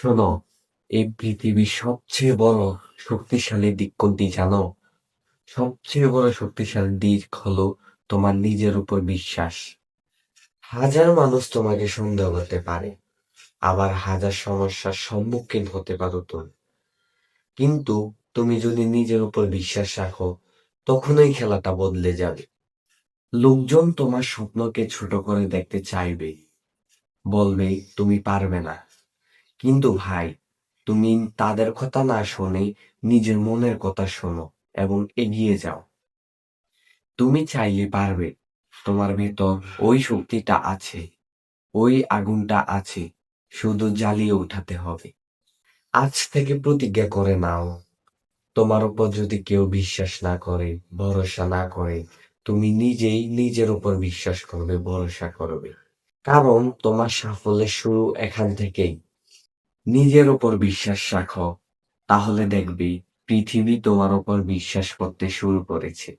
শোনো, এই পৃথিবীর সবচেয়ে বড় শক্তিশালী দিক কোনটি জানো। সবচেয়ে বড় শক্তিশালী দিক হলো তোমার নিজের উপর বিশ্বাস। হাজার মানুষ তোমাকে সন্দেহ করতে পারে, আবার হাজার সমস্যার সম্মুখীন হতে পারো তুমি। কিন্তু তুমি যদি নিজের উপর বিশ্বাস রাখো, তখনই খেলাটা বদলে যাবে। লোকজন তোমার স্বপ্নকে ছোট করে দেখতে চাইবে, বলবে, তুমি পারবে না। কিন্তু ভাই, তুমি তাদের কথা না শুনে নিজের মনের কথা শোনো এবং এগিয়ে যাও। তুমি চাইলে পারবে, তোমার ভেতর ওই শক্তিটা আছে, ওই আগুনটা আছে, শুধু জ্বালিয়ে উঠাতে হবে। আজ থেকে প্রতিজ্ঞা করে নাও, তোমার উপর যদি কেউ বিশ্বাস না করে, ভরসা না করে, তুমি নিজেই নিজের উপর বিশ্বাস করবে, ভরসা করবে। কারণ তোমার সাফল্যের শুরু এখান থেকেই। নিজের ওপর বিশ্বাস রাখো তাহলে দেখবি পৃথিবী তোমার ওপর বিশ্বাস করতে শুরু করেছে।